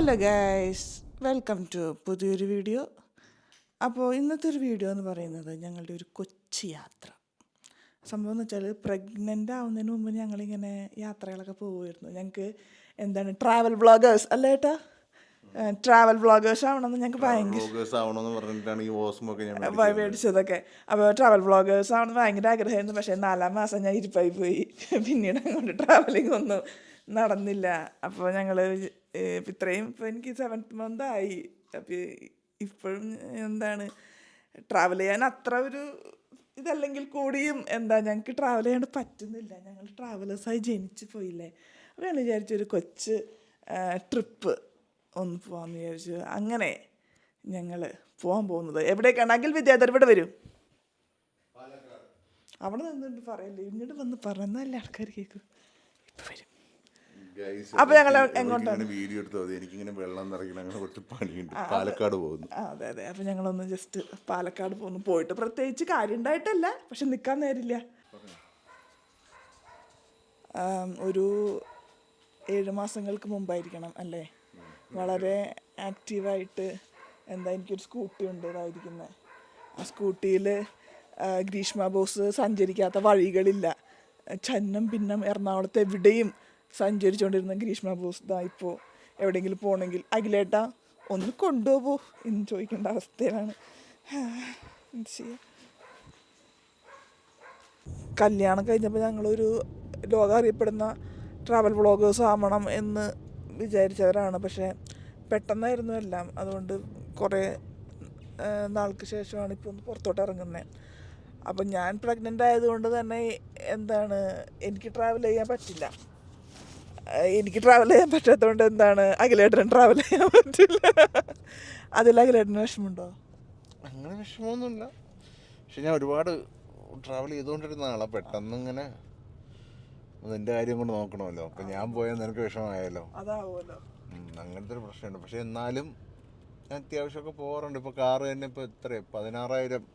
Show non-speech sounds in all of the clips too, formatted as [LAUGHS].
Hello guys welcome to പുതിയൊരു video. അപ്പോൾ ഇന്നത്തെ ഒരു വീഡിയോ എന്ന് പറയുന്നത് ഞങ്ങളുടെ ഒരു കൊച്ചു യാത്ര. സംഭവം എന്ന് വെച്ചാൽ പ്രഗ്നന്റ് ആവുന്നതിന് മുമ്പ് ഞങ്ങളിങ്ങനെ യാത്രകളൊക്കെ പോകുമായിരുന്നു ഞങ്ങൾക്ക് എന്താണ് ട്രാവൽ ബ്ലോഗേഴ്സ് അല്ലേ ഏട്ടാ? ട്രാവൽ വ്ളോഗേഴ്സ് ആവണമെന്ന് ഞങ്ങൾക്ക് ഭയങ്കര മേടിച്ചതൊക്കെ അപ്പോൾ ട്രാവൽ വ്ളോഗേഴ്സ് ആവണമെന്ന് ഭയങ്കര ആഗ്രഹമായിരുന്നു. പക്ഷേ നാലാം മാസം ഞാൻ ഇരിപ്പായി പോയി. [LAUGHS] പിന്നീട് അങ്ങോട്ട് ട്രാവലിംഗ് ഒന്നും നടന്നില്ല. അപ്പോൾ ഞങ്ങൾ ഇത്രയും ഇപ്പോൾ എനിക്ക് സെവൻത്ത് മന്ത് ആയി. അപ്പോൾ ഇപ്പോഴും എന്താണ് ട്രാവൽ ചെയ്യാൻ അത്ര ഒരു ഇതല്ലെങ്കിൽ കൂടിയും എന്താ ഞങ്ങൾക്ക് ട്രാവൽ ചെയ്യാണ്ട് പറ്റുന്നില്ല. ഞങ്ങൾ ട്രാവലേഴ്സായി ജനിച്ചു പോയില്ലേ. അപ്പോൾ ഞാൻ വിചാരിച്ചു ഒരു കൊച്ച് ട്രിപ്പ് ഒന്ന് പോകാമെന്ന് വിചാരിച്ചു. അങ്ങനെ ഞങ്ങൾ പോകാൻ പോകുന്നത്. എവിടേക്കാണ്? അഖിൽ വിദ്യാധർ ഇവിടെ വരും. അവിടെ നിന്നിട്ട് പറയല്ലേ? ഇങ്ങോട്ട് വന്ന് പറയുന്നതല്ലേ ആൾക്കാർ കേൾക്കും ഇപ്പം വരും. അപ്പൊ ഞങ്ങൾ എങ്ങോട്ടാണ്? വീഡിയോ എടുത്തു മതി. എനിക്കിങ്ങനെ വെള്ളം നിറയ്ക്കണം അങ്ങനെ കുറച്ച് പണിയുണ്ട്. പാലക്കാട് പോകുന്നു. അതെ അതെ. അപ്പൊ ഞങ്ങളൊന്ന് ജസ്റ്റ് പാലക്കാട് പോകുന്നു. പോയിട്ട് പ്രത്യേകിച്ച് കാര്യം ഉണ്ടായിട്ടല്ല പക്ഷെ നിൽക്കാൻ നേരില്ല. ഒരു ഏഴ് മാസങ്ങൾക്ക് മുമ്പായിരിക്കണം അല്ലേ? വളരെ ആക്റ്റീവായിട്ട് എന്താ എനിക്കൊരു സ്കൂട്ടി ഉണ്ട് ഇതായിരിക്കുന്നത് ആ സ്കൂട്ടിയിൽ ഗ്രീഷ്മ ബോസ് സഞ്ചരിക്കാത്ത വഴികളില്ല. ചന്നം ഭിന്നം എറണാകുളത്ത് എവിടെയും സഞ്ചരിച്ചുകൊണ്ടിരുന്ന ഗ്രീഷ്മ ബോസ് ദാ ഇപ്പോൾ എവിടെയെങ്കിലും പോകണമെങ്കിൽ അഖിലേട്ടാ ഒന്ന് കൊണ്ടുപോകൂ എന്ന് ചോദിക്കേണ്ട അവസ്ഥയിലാണ്. കല്യാണം കഴിഞ്ഞപ്പോൾ ഞങ്ങളൊരു ലോകം അറിയപ്പെടുന്ന ട്രാവൽ വ്ളോഗേഴ്സ് ആവണം എന്ന് വിചാരിച്ചവരാണ്. പക്ഷേ പെട്ടെന്നായിരുന്നു എല്ലാം. അതുകൊണ്ട് കുറേ നാൾക്ക് ശേഷമാണ് ഇപ്പോൾ ഒന്ന് പുറത്തോട്ട് ഇറങ്ങുന്നത് അപ്പം ഞാൻ പ്രഗ്നന്റ് ആയതുകൊണ്ട് തന്നെ എന്താണ് എനിക്ക് ട്രാവൽ ചെയ്യാൻ പറ്റില്ല. എനിക്ക് ട്രാവൽ ചെയ്യാൻ പറ്റാത്തതുകൊണ്ട് എന്താണ് അഖിലേട്ടൻ ട്രാവൽ ചെയ്യാൻ പറ്റില്ല. അതിൽ അഖിലേട്ടന് വിഷമമുണ്ടോ? അങ്ങനെ വിഷമമൊന്നുമില്ല. പക്ഷെ ഞാൻ ഒരുപാട് ട്രാവൽ ചെയ്തുകൊണ്ടിരുന്ന ആളാ. പെട്ടെന്ന് ഇങ്ങനെ നിന്റെ കാര്യം കൊണ്ട് നോക്കണമല്ലോ. അപ്പം ഞാൻ പോയാൽ നിനക്ക് വിഷമമായാലോ അതാവുമല്ലോ. ഉം, അങ്ങനത്തെ ഒരു പ്രശ്നമുണ്ട്. പക്ഷെ എന്നാലും ഞാൻ അത്യാവശ്യമൊക്കെ പോകാറുണ്ട്. ഇപ്പോൾ കാറ് തന്നെ ഇപ്പോൾ എത്രയാ? പതിനാറായിരം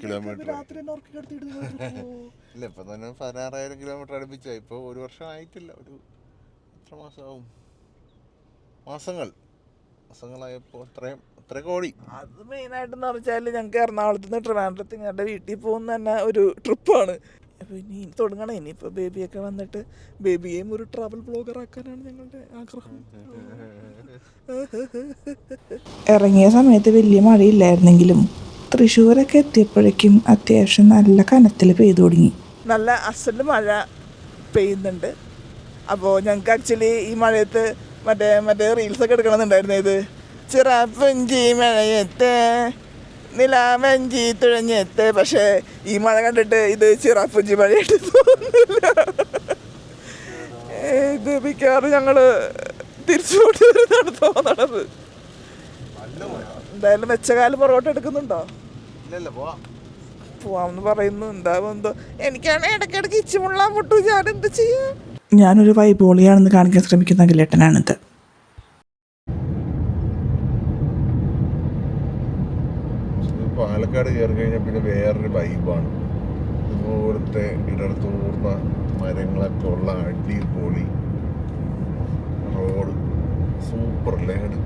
കിലോമീറ്റർ രാത്രി തന്നെ ഉറക്കി കിടത്തിയിട്ട് [LAUGHS] ഇല്ല ഇപ്പം തന്നെ പതിനാറായിരം കിലോമീറ്റർ അടുപ്പിച്ചായി. ഇപ്പോൾ ഒരു വർഷം ആയിട്ടില്ല ഒരു എത്ര മാസമാവും മാസങ്ങൾ. മാസങ്ങളായപ്പോൾ അത്രയും അത്ര കോടി. അത് മെയിനായിട്ടെന്ന് വെച്ചാൽ ഞങ്ങൾക്ക് എറണാകുളത്ത് നിന്ന് ട്രിവാൻഡ്രത്ത് ഞങ്ങളുടെ വീട്ടിൽ പോകുന്ന തന്നെ ഒരു ട്രിപ്പാണ്. അപ്പോൾ ഇനി തുടങ്ങണം. ഇനിയിപ്പോൾ ബേബിയൊക്കെ വന്നിട്ട് ബേബിയെയും ഒരു ട്രാവൽ ബ്ലോഗർ ആക്കാനാണ് ഞങ്ങളുടെ ആഗ്രഹം. [LAUGHS] ഇറങ്ങിയ സമയത്ത് വലിയ മഴയില്ലായിരുന്നെങ്കിലും തൃശ്ശൂരൊക്കെ എത്തിയപ്പോഴേക്കും അത്യാവശ്യം നല്ല കനത്തിൽ പെയ്തു തുടങ്ങി. നല്ല അസൽ മഴ പെയ്യുന്നുണ്ട്. അപ്പോൾ ഞങ്ങൾക്ക് ആക്ച്വലി ഈ മഴയത്ത് മറ്റേ മറ്റേ റീൽസൊക്കെ എടുക്കണമെന്നുണ്ടായിരുന്നു ഇത് ചിറപ്പഞ്ചി മഴയത്ത് നിലാവഞ്ചി തുഴഞ്ഞെത്ത്. പക്ഷേ ഈ മഴ കണ്ടിട്ട് ഇത് ചിറപ്പഞ്ചി മഴയായിട്ട് തോന്നുന്നില്ല. ഇത് മിക്കവാറും ഞങ്ങൾ തിരിച്ചു കൊണ്ടുവരുന്നതാണ് തോന്നണത്. എന്തായാലും വെച്ചകാലം പൊറോട്ട എടുക്കുന്നുണ്ടോ? പോവാമെന്ന് പറയുന്നു. എന്താവും എന്തോ എനിക്കാണ് ഇടയ്ക്കിടയ്ക്ക് ഇച്ചിമുള്ള പൊട്ടു ഞാൻ എന്ത് ചെയ്യാം? ഞാനൊരു വൈബോളിയാണെന്ന് കാണിക്കാൻ ശ്രമിക്കുന്ന അഖിലേട്ടനാണിത്. പാലക്കാട് കയറി കഴിഞ്ഞാൽ പിന്നെ വേറൊരു വൈബാണ്. ഇതുപോലത്തെ ഇടർത്തൂർന്ന മരങ്ങളൊക്കെ ഉള്ള അടിപൊളി റോഡ്. സൂപ്പർ അല്ലേ? ഒരു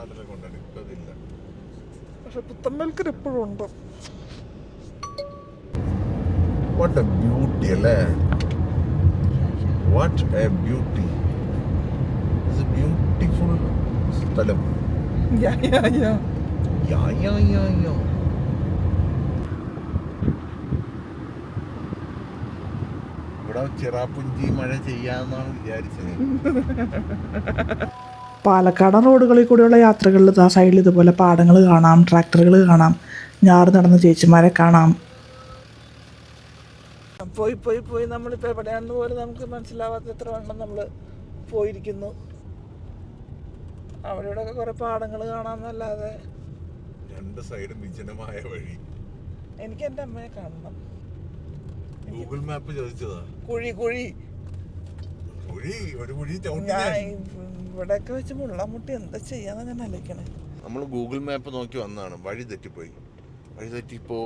നമ്മുടെ നാട്ടിലൊക്കെ ഇപ്പം അതില്ല. പക്ഷെ പുത്തമ്പൽക്കർ എപ്പോഴും ഉണ്ട്. വാട്ട് എ ബ്യൂട്ടി അല്ലേ? വാട്ട് എ ബ്യൂട്ടി ബ്യൂട്ടിഫുൾ സ്ഥലം. യാ, യാ, യാ. യാ യാ യാ യാ ഇവിടെ ചിറാപ്പുഞ്ചി മഴ ചെയ്യാന്നാണ് വിചാരിച്ചത്. [LAUGHS] പാലക്കാടൻ റോഡുകളിൽ കൂടെയുള്ള യാത്രകളിൽ ആ സൈഡിൽ ഇതുപോലെ പാടങ്ങൾ കാണാം ട്രാക്ടറുകൾ കാണാം ഞാറ് നടന്ന ചേച്ചിമാരെ കാണാം. പോയി പോയി പോയി. നമ്മളിപ്പോൾ എവിടെയാണെന്ന് പോലും നമുക്ക് മനസ്സിലാവാത്ത എത്ര വണ്ണം നമ്മൾ പോയിരിക്കുന്നു. അവിടെ ഇവിടെയൊക്കെ കുറേ പാടങ്ങൾ കാണാമെന്നല്ലാതെ രണ്ട് സൈഡും വിജനമായ വഴി. എനിക്ക് എന്റെ അമ്മയെ കാണണം. ഗൂഗിൾ മാപ്പ് ചോദിച്ചതാ. കുഴി കുഴി. കുഴി ഒരു കുഴി ഞാൻ ഇവിടെയൊക്കെ വെച്ച് മുള്ളാമുട്ടി എന്താ ചെയ്യാന്ന് ഞാൻ ആലോചിക്കണേ. നമ്മൾ ഗൂഗിൾ മാപ്പ് നോക്കി വന്നാണ് വഴി തെറ്റിപ്പോയി. വഴി തെറ്റിപ്പോൾ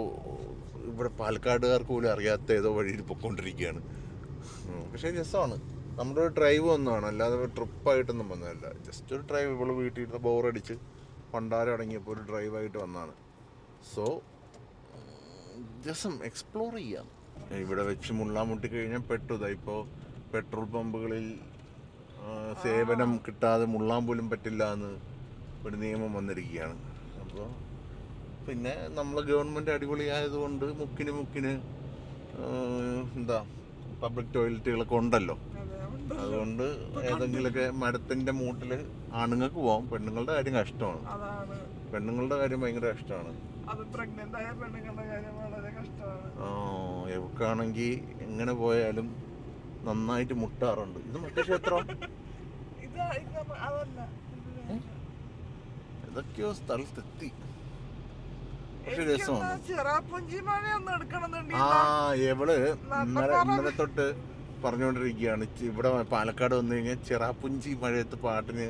ഇവിടെ പാലക്കാടുകാർക്ക് പോലും അറിയാത്ത ഏതോ വഴിയിൽ പൊയ്ക്കൊണ്ടിരിക്കുകയാണ് ഉം. പക്ഷേ രസമാണ്. നമ്മുടെ ഒരു ഡ്രൈവ് ഒന്നാണ് അല്ലാതെ ഒരു ട്രിപ്പായിട്ടൊന്നും വന്നതല്ല. ജസ്റ്റ് ഒരു ഡ്രൈവ് ഇപ്പോൾ വീട്ടിൽ ഇരുന്ന് ബോറടിച്ച് പണ്ടാരം അടങ്ങിയപ്പോൾ ഒരു ഡ്രൈവായിട്ട് വന്നതാണ്. സോ രസം. എക്സ്പ്ലോർ ചെയ്യാം. ഇവിടെ വെച്ച് മുള്ളാൻ മുട്ടി കഴിഞ്ഞാൽ പെട്ടുതാ ഇപ്പോൾ പെട്രോൾ പമ്പുകളിൽ സേവനം കിട്ടാതെ മുള്ളാൻ പോലും പറ്റില്ല എന്ന് ഒരു നിയമം വന്നിരിക്കുകയാണ്. അപ്പോൾ പിന്നെ നമ്മൾ ഗവൺമെന്റ് അടിപൊളിയായതുകൊണ്ട് മുക്കിന് മുക്കിന് എന്താ പബ്ലിക് ടോയ്ലറ്റുകളൊക്കെ ഉണ്ടല്ലോ. അതുകൊണ്ട് ഏതെങ്കിലുമൊക്കെ മരത്തിന്റെ മൂട്ടിൽ ആണുങ്ങൾക്ക് പോകാം പെണ്ണുങ്ങളുടെ കാര്യം കഷ്ടമാണ്. പെണ്ണുങ്ങളുടെ കാര്യം ഭയങ്കര കഷ്ടമാണ്. എവക്കാണെങ്കിൽ എങ്ങനെ പോയാലും നന്നായിട്ട് മുട്ടാറുണ്ട്. ഇത് മറ്റേ ക്ഷേത്രം ഇത് ഇത് നമ്മ- അതല്ല. ഏതൊക്കെയോ സ്ഥലത്തെത്തി പക്ഷെ രസമാണ്. ആ എവൾ ഇന്നലെ ഇന്നലെ തൊട്ട് പറഞ്ഞുകൊണ്ടിരിക്കുകയാണ്. ഇവിടെ പാലക്കാട് വന്നു കഴിഞ്ഞാൽ ചിറാപ്പുഞ്ചി മഴയത്ത് പാട്ടിന്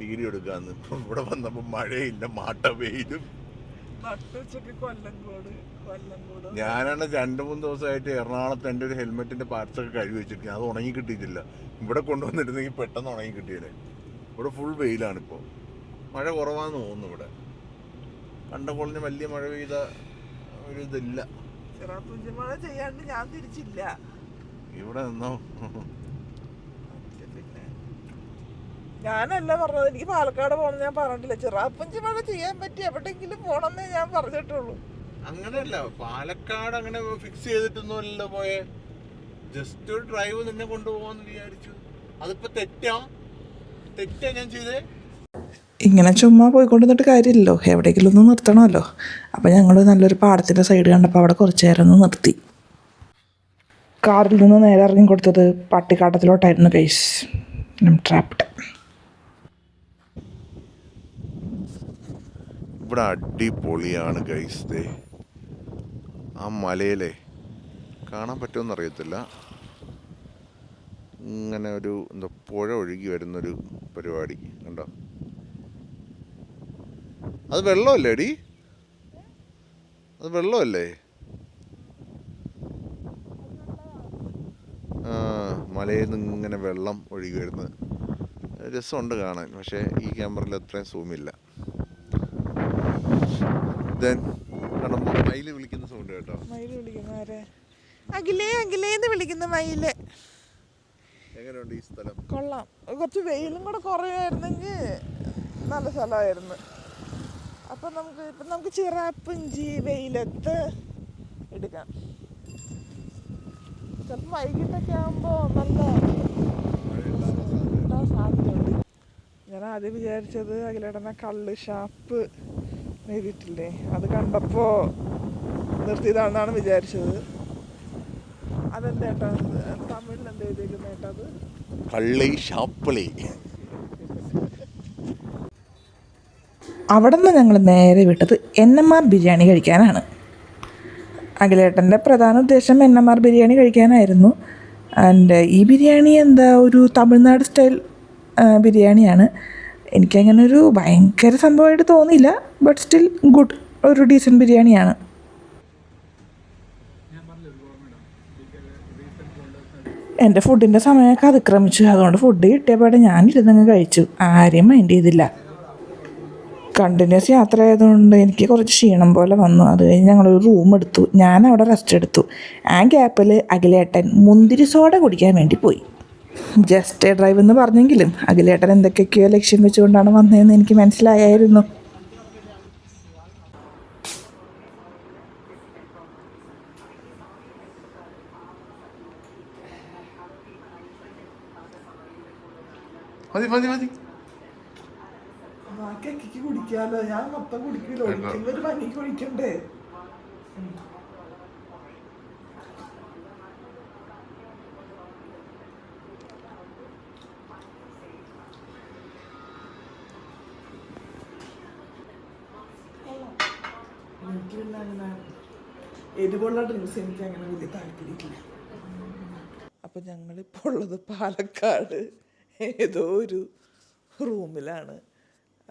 ഡിഗ്രി എടുക്കാന്ന്. ഇപ്പൊ ഇവിടെ വന്നപ്പോ മഴയില്ല മാട്ട വെയിലും ഞാനാണ് രണ്ട് മൂന്ന് ദിവസമായിട്ട് എറണാകുളത്ത് എന്റെ ഒരു ഹെൽമെറ്റിന്റെ പാർട്സ് ഒക്കെ കഴുകി വെച്ചിരിക്കുന്നത് അത് ഉണങ്ങി കിട്ടിയിട്ടില്ല. ഇവിടെ കൊണ്ടുവന്നിരുന്നെങ്കിൽ പെട്ടെന്ന് ഉണങ്ങി കിട്ടിയല്ലേ ഇവിടെ ഫുൾ വെയിലാണ് ഇപ്പോൾ മഴ കുറവാന്ന് തോന്നുന്നു ഇവിടെ. കണ്ട കൊള്ളിന് വലിയ മഴ പെയ്ത ഒരു ഇതില്ല. ചിറാപ്പുഞ്ചി മഴ ചെയ്യാണ്ട് ഞാൻ തിരിച്ചില്ല. ഇവിടെ നിന്നോ പിന്നെ ഞാനല്ല പറഞ്ഞത്. എനിക്ക് പാലക്കാട് പോകണം ഞാൻ പറഞ്ഞിട്ടില്ല. ചെറാപ്പഞ്ചി മഴ ചെയ്യാൻ പറ്റി. എവിടെയെങ്കിലും പോണെന്നേ ഞാൻ പറഞ്ഞിട്ടുള്ളൂ. അങ്ങനെയല്ല. പാലക്കാട് അങ്ങനെ ഫിക്സ് ചെയ്തിട്ടൊന്നുമല്ലോ പോയെ. ജസ്റ്റ് ഒരു ഡ്രൈവ് നിന്നെ കൊണ്ടുപോകാന്ന് വിചാരിച്ചു. അതിപ്പോ തെറ്റാ. തെറ്റാ ഞാൻ ചെയ്തേ. ഇങ്ങനെ ചുമ്മാ പോയിക്കൊണ്ടിരുന്നിട്ട് കാര്യമില്ലല്ലോ. എവിടെയെങ്കിലും ഒന്ന് നിർത്തണമല്ലോ. അപ്പോൾ ഞങ്ങൾ നല്ലൊരു പാടത്തിന്റെ സൈഡ് കണ്ടപ്പോൾ അവിടെ കുറച്ച് നേരം ഒന്ന് നിർത്തി. കാറിൽ നിന്ന് നേരെ ഇറങ്ങി കൊടുത്തത് പട്ടിക്കാട്ടത്തിലോട്ടായിരുന്നു കേസ് ട്രാപ്ഡ് ഇവിടെ അടിപൊളിയാണ് ഗൈസ് ദേ ആ മലയിലെ കാണാൻ പറ്റുമെന്ന് അറിയത്തില്ല. ഇങ്ങനെ ഒരു എന്താ പുഴ ഒഴുകി വരുന്നൊരു പരിപാടി കണ്ടോ? അത് വെള്ളമല്ലേ അടി അത് വെള്ളമല്ലേ? മലയിൽ നിന്ന് ഇങ്ങനെ വെള്ളം ഒഴുകി വരുന്നത്. രസമുണ്ട് കാണാൻ പക്ഷേ ഈ ക്യാമറയിൽ അത്രയും സൂമില്ല. ദെൻ മയിൽ വിളിക്കുന്ന സൗണ്ട് കേട്ടോ. മയിൽ വിളിക്കുന്ന അഖിലേ അഖിലേന്ന് വിളിക്കുന്ന മയിൽ. എങ്ങനെയുണ്ട് ഈ സ്ഥലം? കൊള്ളാം. കുറച്ച് വെയിലും കൂടെ കുറയുമായിരുന്നെങ്കിൽ നല്ല സ്ഥലമായിരുന്നു. അപ്പം നമുക്ക് ഇപ്പം നമുക്ക് ചിറാപ്പുഞ്ചി വെയിലത്ത് എടുക്കാം. ചിലപ്പോൾ വൈകിട്ടൊക്കെ ആകുമ്പോൾ നല്ല സാധ്യതയുണ്ട് ഞാൻ ആദ്യം വിചാരിച്ചത് അഖിലേടന കള്ള് ഷാപ്പ് എഴുതിയിട്ടില്ലേ? അത് കണ്ടപ്പോൾ നിർത്തിയതാണെന്നാണ് വിചാരിച്ചത്. അതെന്താ ഏട്ടാ? തമിഴിൽ എന്താ അത്? കള്ളി ഷാപ്പിളി. അവിടെ നിന്ന് ഞങ്ങൾ നേരെ വിട്ടത് എൻ എം ആർ ബിരിയാണി കഴിക്കാനാണ്. അഖിലേട്ടന്റെ പ്രധാന ഉദ്ദേശം എൻ എം ആർ ബിരിയാണി കഴിക്കാനായിരുന്നു. ആൻഡ് ഈ ബിരിയാണി എന്താ ഒരു തമിഴ്നാട് സ്റ്റൈൽ ബിരിയാണിയാണ്. എനിക്കങ്ങനെ ഒരു ഭയങ്കര സംഭവമായിട്ട് തോന്നിയില്ല. ബട്ട് സ്റ്റിൽ ഗുഡ് ഒരു ഡീസന്റ് ബിരിയാണിയാണ്. എന്റെ ഫുഡിന്റെ സമയമൊക്കെ അതിക്രമിച്ചു. അതുകൊണ്ട് ഫുഡ് കിട്ടിയപ്പോഴേ ഞാനിരുന്നങ്ങ് കഴിച്ചു. ആരെയും മൈൻഡ് ചെയ്തില്ല. കണ്ടിന്യൂസ് യാത്ര ആയതുകൊണ്ട് എനിക്ക് കുറച്ച് ക്ഷീണം പോലെ വന്നു. അത് കഴിഞ്ഞ് ഞങ്ങളൊരു റൂം എടുത്തു. ഞാൻ അവിടെ റെസ്റ്റ് എടുത്തു. ആ ഗ്യാപ്പിൽ അഖിലേട്ടൻ മുന്തിരി സോഡ കുടിക്കാൻ വേണ്ടി പോയി. ജസ്റ്റ് ഡ്രൈവ് എന്ന് പറഞ്ഞെങ്കിലും അഖിലേട്ടൻ എന്തൊക്കെയൊക്കെയോ ലക്ഷ്യം വെച്ചുകൊണ്ടാണ് വന്നതെന്ന് എനിക്ക് മനസ്സിലായായിരുന്നു. മതി മതി മതി. കുടിക്കാലോ. ഞാൻ മൊത്തം കുടിക്കില്ല. ഒഴിക്കുമ്പോ ഒരു പനിക്ക് കുടിക്കണ്ടേ? എനിക്ക് പിന്നെ അങ്ങനെ എരിവുള്ള ഡ്രിങ്ക്സ് എനിക്ക് അങ്ങനെ വലിയ താല്പര്യമില്ല. അപ്പം ഞങ്ങളിപ്പോൾ ഉള്ളത് പാലക്കാട്. ഏതോ ഒരു റൂമിലാണ്.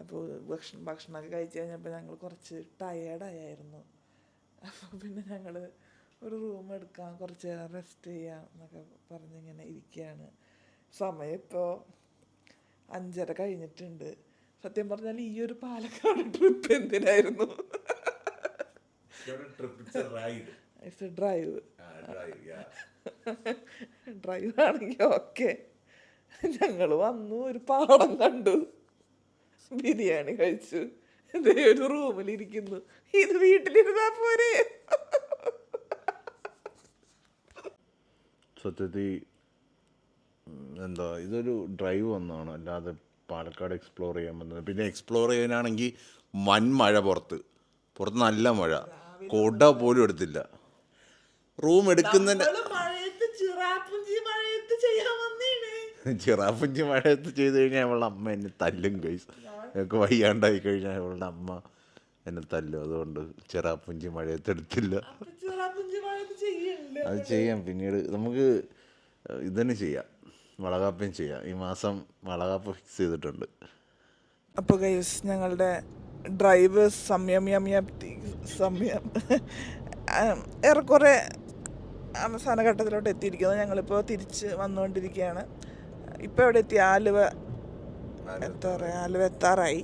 അപ്പോൾ ഭക്ഷണം ഭക്ഷണമൊക്കെ കഴിച്ച് കഴിഞ്ഞപ്പോൾ ഞങ്ങൾ കുറച്ച് ടയേർഡായിരുന്നു അപ്പോൾ പിന്നെ ഞങ്ങൾ ഒരു റൂം എടുക്കാം കുറച്ച് നേരം റെസ്റ്റ് ചെയ്യാം എന്നൊക്കെ പറഞ്ഞിങ്ങനെ ഇരിക്കുകയാണ് സമയം ഇപ്പോൾ അഞ്ചര കഴിഞ്ഞിട്ടുണ്ട്. സത്യം പറഞ്ഞാൽ ഈ ഒരു പാലക്കാട് ട്രിപ്പ് എന്തിനായിരുന്നു? ഡ്രൈവ് ഡ്രൈവ് ആണെങ്കിൽ ഓക്കെ ഞങ്ങൾ വന്നു ഒരു പാടം കണ്ടു. ബിരിയാണി കഴിച്ചു. ഇതേ ഒരു റൂമിലിരിക്കുന്നു. ഇത് വീട്ടിലിരുന്നാ പോരെ? സത്യത്തിൽ എന്താ ഇതൊരു ഡ്രൈവ് വന്നതാണ്. അല്ലാതെ പാലക്കാട് എക്സ്പ്ലോർ ചെയ്യാൻ പറ്റുന്നത് പിന്നെ എക്സ്പ്ലോർ ചെയ്യാനാണെങ്കിൽ വൻ മഴ പുറത്ത്. പുറത്ത് നല്ല മഴ. കൊട പോലും എടുത്തില്ല. റൂം എടുക്കുന്നതിന്റെ നമ്മൾ മഴയത്ത് ചെയ്ത് കഴിഞ്ഞാൽ അവളുടെ അമ്മ എന്നെ തല്ലും കൈസ് ഞങ്ങൾക്ക് വയ്യാണ്ടായി കഴിഞ്ഞാൽ അവളുടെ അമ്മ എന്നെ തല്ലും. അതുകൊണ്ട് ചിറാപ്പുഞ്ചി മഴയത്ത് എടുത്തില്ല. അത് ചെയ്യാം. പിന്നീട് നമുക്ക് ഇതന്നെ ചെയ്യാം. വളകാപ്പം ചെയ്യാം. ഈ മാസം വളകാപ്പ് ഫിക്സ് ചെയ്തിട്ടുണ്ട്. അപ്പോൾ ഗൈസ് ഞങ്ങളുടെ ഡ്രൈവ് സമയം യം യം സമയം. ആം, ഏറെക്കുറെ അവസാന ഘട്ടത്തിലോട്ട് എത്തിയിരിക്കുന്നത് ഞങ്ങളിപ്പോൾ തിരിച്ച് വന്നുകൊണ്ടിരിക്കുകയാണ്. ഇപ്പോൾ എവിടെ എത്തി? ആലുവ. എന്താ പറയുക ആലുവ എത്താറായി.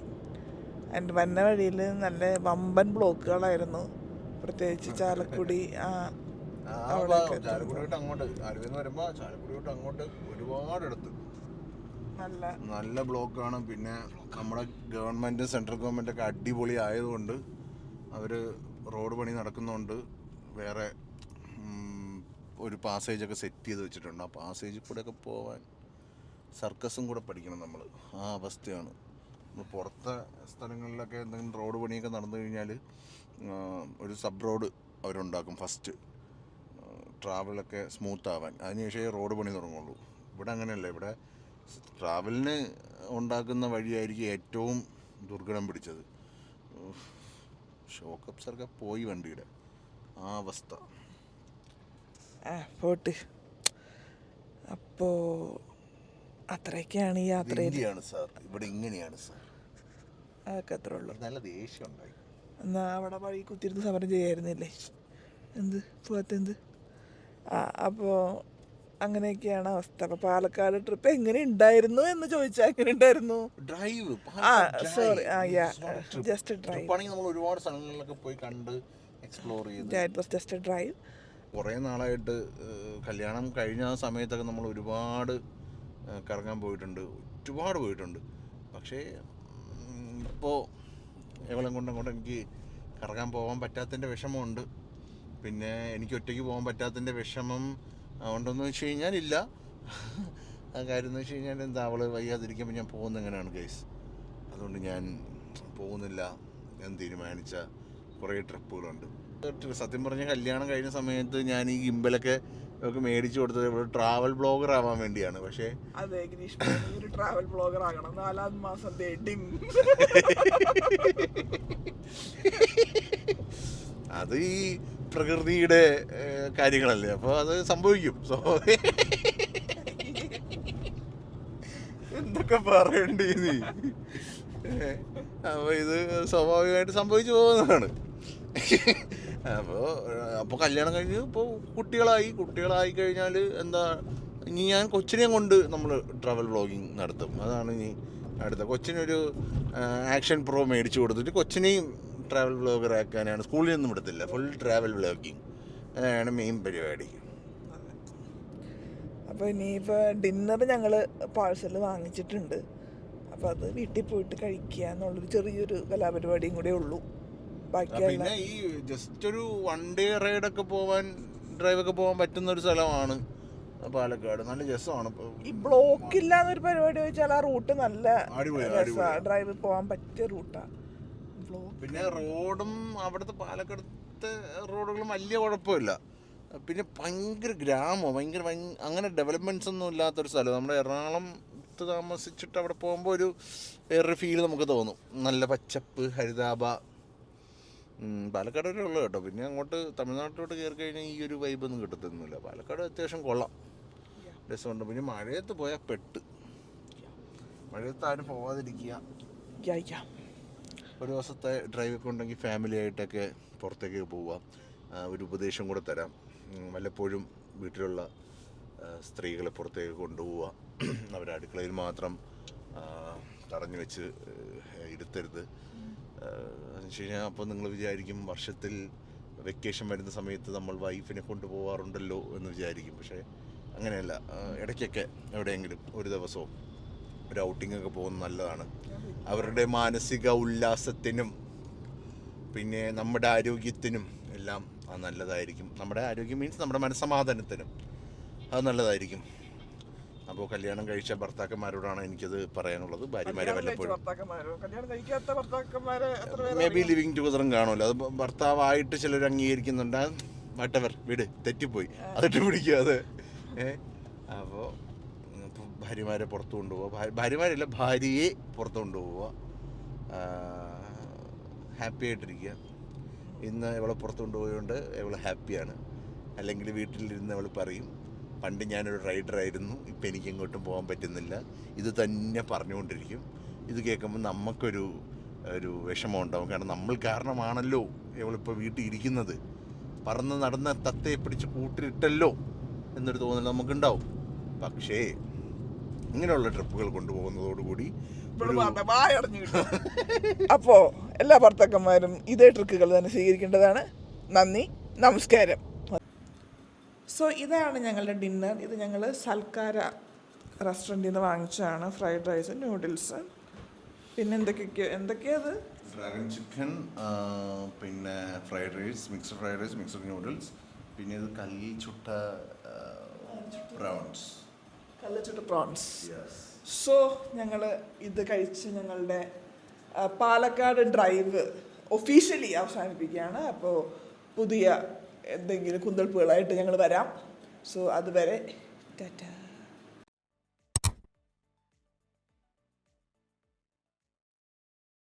അതിന്റെ വന്ന വഴിയിൽ നല്ല വമ്പൻ ബ്ലോക്കുകളായിരുന്നു. പ്രത്യേകിച്ച് ചാലക്കുടി ആ അങ്ങോട്ട്. ആലുവെന്ന് വരുമ്പോൾ ചാലക്കുടി തൊട്ട് അങ്ങോട്ട് ഒരുപാട് അടുത്ത്. നല്ല നല്ല ബ്ലോക്കാണ്. പിന്നെ നമ്മുടെ ഗവൺമെന്റ് സെൻട്രൽ ഗവൺമെന്റ് ഒക്കെ അടിപൊളി ആയതുകൊണ്ട് അവർ റോഡ് പണി നടക്കുന്നുണ്ട് വേറെ ഒരു പാസേജ് ഒക്കെ സെറ്റ് ചെയ്ത് വെച്ചിട്ടുണ്ട്. ആ പാസേജിൽ കൂടെ ഒക്കെ പോവാൻ സർക്കസും കൂടെ പഠിക്കണം നമ്മൾ ആ അവസ്ഥയാണ്. പുറത്തെ സ്ഥലങ്ങളിലൊക്കെ എന്തെങ്കിലും റോഡ് പണിയൊക്കെ നടന്നു കഴിഞ്ഞാൽ ഒരു സബ് റോഡ് അവരുണ്ടാക്കും ഫസ്റ്റ്. ട്രാവലൊക്കെ സ്മൂത്ത് ആവാൻ അതിനുശേഷം റോഡ് പണി തുടങ്ങുള്ളൂ. ഇവിടെ അങ്ങനെയല്ല. ഇവിടെ ട്രാവലിന് ഉണ്ടാക്കുന്ന വഴിയായിരിക്കും ഏറ്റവും ദുർഘടം പിടിച്ചത്. ഷോക്ക് അപ്സറൊക്കെ പോയി വണ്ടിയുടെ. ആ അവസ്ഥ. പോട്ട്. അപ്പോൾ അത്രയൊക്കെയാണ് ഈ യാത്രയിൽ ഇന്ത്യയാണ് സാർ. ഇവിടെ ഇങ്ങനെയാണ് സാർ. അതൊക്കെ അത്ര ഉള്ളൂ. നല്ല ദേഷ്യം ഉണ്ടായി എന്നാ അവിടെ വഴി കുത്തിരുന്ന് സമരം ചെയ്യായിരുന്നില്ലേ? എന്ത്? പോകത്തെന്ത് ആ അപ്പോൾ അങ്ങനെയൊക്കെയാണ് അവസ്ഥ. അപ്പോൾ പാലക്കാട് ട്രിപ്പ് എങ്ങനെ ഉണ്ടായിരുന്നു എന്ന് ചോദിച്ചാൽ എങ്ങനെ ഉണ്ടായിരുന്നു? ഡ്രൈവ് ആ സോറി ആ യാ ജസ്റ്റ് ഡ്രൈവ് ട്രിപ്പാണെങ്കിൽ നമ്മൾ ഒരുപാട് സ്ഥലങ്ങളിലൊക്കെ പോയി കണ്ട് എക്സ്പ്ലോർ ചെയ്ത്. ഇറ്റ് വാസ് ജസ്റ്റ് ഡ്രൈവ് കുറേ നാളായിട്ട് കല്യാണം കഴിഞ്ഞ ആ സമയത്തൊക്കെ നമ്മൾ ഒരുപാട് കറങ്ങാൻ പോയിട്ടുണ്ട്. ഒരുപാട് പോയിട്ടുണ്ട്. പക്ഷേ ഇപ്പോൾ എവളം കൊണ്ട് അങ്ങോട്ട് എനിക്ക് കറങ്ങാൻ പോകാൻ പറ്റാത്തതിന്റെ വിഷമമുണ്ട്. പിന്നെ എനിക്ക് ഒറ്റയ്ക്ക് പോകാൻ പറ്റാത്തതിന്റെ വിഷമം ഉണ്ടെന്ന് വെച്ച് കഴിഞ്ഞാൽ ഇല്ല. ആ കാര്യം എന്ന് വെച്ച് കഴിഞ്ഞാൽ എന്താ അവൾ വയ്യാതിരിക്കുമ്പോൾ ഞാൻ പോകുന്ന എങ്ങനെയാണ് കേസ് അതുകൊണ്ട് ഞാൻ പോകുന്നില്ല ഞാൻ തീരുമാനിച്ച കുറേ ട്രിപ്പുകളുണ്ട് ട്രി- സത്യം പറഞ്ഞ കല്യാണം കഴിഞ്ഞ സമയത്ത് ഞാൻ ഈ ഗിമ്പലൊക്കെ ഒക്കെ മേടിച്ചു കൊടുത്തത് ഇവിടെ ട്രാവൽ ബ്ലോഗർ ആവാൻ വേണ്ടിയാണ്. പക്ഷേ അതെ ഒരു ട്രാവൽ ബ്ലോഗർ ആകണം. നാലാം മാസം അത് ഈ പ്രകൃതിയുടെ കാര്യങ്ങളല്ലേ? അപ്പോൾ അത് സംഭവിക്കും. സോ എന്തൊക്കെ പറയണ്ടേ നീ അപ്പോൾ ഇത് സ്വാഭാവികമായിട്ട് സംഭവിച്ചു പോകുന്നതാണ്. അപ്പോൾ അപ്പോൾ കല്യാണം കഴിഞ്ഞ് ഇപ്പോൾ കുട്ടികളായി. കുട്ടികളായി കഴിഞ്ഞാൽ എന്താ ഇനി ഞാൻ കൊച്ചിനെയും കൊണ്ട് നമ്മൾ ട്രാവൽ വ്ളോഗിങ് നടത്തും. അതാണ് ഇനി അടുത്ത. കൊച്ചിനൊരു ആക്ഷൻ പ്രോ മേടിച്ചു കൊടുത്തിട്ട് കൊച്ചിനെയും ട്രാവൽ വ്ളോഗർ ആക്കാനാണ്. സ്കൂളിൽ നിന്നും വിടത്തില്ല. ഫുൾ ട്രാവൽ വ്ളോഗിങ് അതാണ് മെയിൻ പരിപാടി. അപ്പോൾ ഇനിയിപ്പോൾ ഡിന്നർ ഞങ്ങൾ പാഴ്സൽ വാങ്ങിച്ചിട്ടുണ്ട്. അപ്പോൾ അത് വീട്ടിൽ പോയിട്ട് കഴിക്കുക എന്നുള്ളൊരു ചെറിയൊരു കലാപരിപാടിയും കൂടെ ഉള്ളൂ. പിന്നെ ഈ ജസ്റ്റ് ഒരു വൺ ഡേ റൈഡൊക്കെ പോവാൻ ഡ്രൈവൊക്കെ പോകാൻ പറ്റുന്ന ഒരു സ്ഥലമാണ് പാലക്കാട്. നല്ല രസമാണ് ഈ ബ്ലോക്ക് ഇല്ലാന്നൊരു പരിപാടി വെച്ചാൽ ആ റൂട്ട് നല്ല ഡ്രൈവ് പോകാൻ പറ്റിയ റൂട്ടാണ് പിന്നെ റോഡും അവിടുത്തെ പാലക്കാടത്തെ റോഡുകളും വലിയ കുഴപ്പമില്ല. പിന്നെ ഭയങ്കര ഗ്രാമം ഭയങ്കര അങ്ങനെ ഡെവലപ്മെന്റ്സ് ഒന്നും ഇല്ലാത്തൊരു സ്ഥലം. നമ്മുടെ എറണാകുളം താമസിച്ചിട്ട് അവിടെ പോകുമ്പോൾ ഒരു വേറൊരു ഫീൽ നമുക്ക് തോന്നും. നല്ല പച്ചപ്പ് ഹരിതാഭ പാലക്കാട് വരെ ഉള്ളു കേട്ടോ. പിന്നെ അങ്ങോട്ട് തമിഴ്നാട്ടിലോട്ട് കയറി കഴിഞ്ഞാൽ ഈ ഒരു വൈബ് ഒന്നും കിട്ടത്തൊന്നുമില്ല. പാലക്കാട് അത്യാവശ്യം കൊള്ളാം. രസമുണ്ട്. പിന്നെ മഴയത്ത് പോയാൽ പെട്ട്. മഴയത്ത് ആരും പോവാതിരിക്കുക. ഒരു ദിവസത്തെ ഡ്രൈവൊക്കെ ഉണ്ടെങ്കിൽ ഫാമിലി ആയിട്ടൊക്കെ പുറത്തേക്ക് പോവാം. ഒരു ഉപദേശം കൂടെ തരാം. വല്ലപ്പോഴും വീട്ടിലുള്ള സ്ത്രീകളെ പുറത്തേക്ക് കൊണ്ടുപോവുക അവരെ അടുക്കളയിൽ മാത്രം തടഞ്ഞു വെച്ച് ഇരുത്തരുത്. വെച്ച് കഴിഞ്ഞാൽ അപ്പോൾ നിങ്ങൾ വിചാരിക്കും വർഷത്തിൽ വെക്കേഷൻ വരുന്ന സമയത്ത് നമ്മൾ വൈഫിനെ കൊണ്ടുപോകാറുണ്ടല്ലോ എന്ന് വിചാരിക്കും. പക്ഷേ അങ്ങനെയല്ല. ഇടയ്ക്കൊക്കെ എവിടെയെങ്കിലും ഒരു ദിവസവും ഒരു ഔട്ടിങ്ങൊക്കെ പോകുന്നത് നല്ലതാണ്. അവരുടെ മാനസിക ഉല്ലാസത്തിനും പിന്നെ നമ്മുടെ ആരോഗ്യത്തിനും എല്ലാം അത് നല്ലതായിരിക്കും. നമ്മുടെ ആരോഗ്യം മീൻസ് നമ്മുടെ മനസ്സമാധാനത്തിനും. അത് നല്ലതായിരിക്കും. അപ്പോൾ കല്യാണം കഴിച്ച ഭർത്താക്കന്മാരോടാണ് എനിക്കത് പറയാനുള്ളത്. ഭാര്യമാരെ വല്ലപ്പോഴും മേ ബി ലിവിങ് ടുഗദറും കാണുമല്ലോ. അത് ഭർത്താവായിട്ട് ചിലർ അംഗീകരിക്കുന്നുണ്ട്. വട്ടവർ വീട് തെറ്റിപ്പോയി. അതിട്ട് പിടിക്കാതെ ഏഹ് അപ്പോൾ ഭാര്യമാരെ പുറത്തു കൊണ്ടുപോവുക ഭാര്യമാരല്ല ഭാര്യയെ പുറത്ത് കൊണ്ടുപോവുക ഹാപ്പി ആയിട്ടിരിക്കുക ഇന്ന് ഇവളെ പുറത്ത് കൊണ്ടുപോയതുകൊണ്ട് ഇവൾ ഹാപ്പിയാണ് അല്ലെങ്കിൽ വീട്ടിലിരുന്ന് അവൾ പറയും. പണ്ട് ഞാനൊരു റൈഡറായിരുന്നു ഇപ്പം എനിക്ക് എങ്ങോട്ടും പോകാൻ പറ്റുന്നില്ല. ഇത് തന്നെ പറഞ്ഞുകൊണ്ടിരിക്കും. ഇത് കേൾക്കുമ്പോൾ നമുക്കൊരു ഒരു വിഷമം ഉണ്ടാവും കാരണം നമ്മൾ കാരണമാണല്ലോ ഇവളിപ്പോൾ വീട്ടിൽ ഇരിക്കുന്നത്. പറന്ന് നടന്ന തത്തയെ പിടിച്ച് കൂട്ടിലിട്ടല്ലോ എന്നൊരു തോന്നൽ നമുക്കുണ്ടാവും. പക്ഷേ ഇങ്ങനെയുള്ള ട്രിപ്പുകൾ കൊണ്ടുപോകുന്നതോടുകൂടി അപ്പോൾ എല്ലാ ഭർത്താക്കന്മാരും ഇതേ ട്രിക്കുകൾ തന്നെ സ്വീകരിക്കേണ്ടതാണ്. നന്ദി നമസ്കാരം. സോ ഇതാണ് ഞങ്ങളുടെ ഡിന്നർ ഇത് ഞങ്ങൾ സൽക്കാര റെസ്റ്റോറന്റിൽ നിന്ന് വാങ്ങിച്ചതാണ്. ഫ്രൈഡ് റൈസ് നൂഡിൽസ് പിന്നെ എന്തൊക്കെയൊക്കെയോ എന്തൊക്കെയത് ഡ്രാഗൺ ചിക്കൻ പിന്നെ fried rice mixed fried rice mixed noodles പിന്നെ ഇത് കല്ലിൽ ചുട്ട ബ്രൗൺസ് കല്ലച്ചുട്ട് പ്രോൺസ് സോ ഞങ്ങൾ ഇത് കഴിച്ച് ഞങ്ങളുടെ പാലക്കാട് ഡ്രൈവ് ഒഫീഷ്യലി അവസാനിപ്പിക്കുകയാണ്. അപ്പോൾ പുതിയ എന്തെങ്കിലും കുന്തൾപ്പുകളായിട്ട് ഞങ്ങൾ വരാം. സോ അതുവരെ ടാറ്റാ.